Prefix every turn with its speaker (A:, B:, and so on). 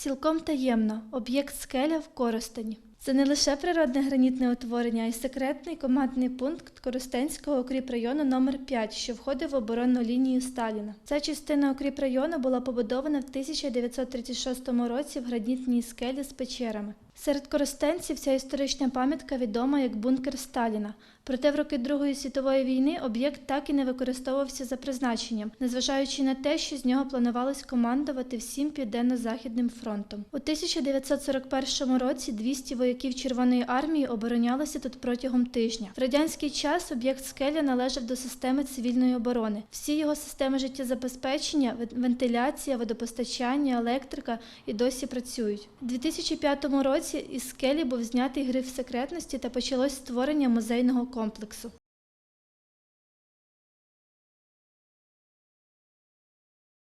A: Цілком таємно об'єкт скеля в Коростені. Це не лише природне гранітне утворення, а й секретний командний пункт Коростенського укріпрайону номер 5 що входив в оборонну лінію Сталіна. Ця частина укріпрайону була побудована в 1936 році в гранітній скелі з печерами. Серед коростенців ця історична пам'ятка відома як бункер Сталіна. Проте в роки Другої світової війни об'єкт так і не використовувався за призначенням, незважаючи на те, що з нього планувалось командувати всім південно-західним фронтом. У 1941 році 200 вояків Червоної армії оборонялися тут протягом тижня. В радянський час об'єкт скеля належав до системи цивільної оборони. Всі його системи життєзабезпечення, вен- вентиляція, водопостачання, електрика і досі працюють. У 2005 році із скелі був знятий гриф секретності та почалось створення музейного комплексу.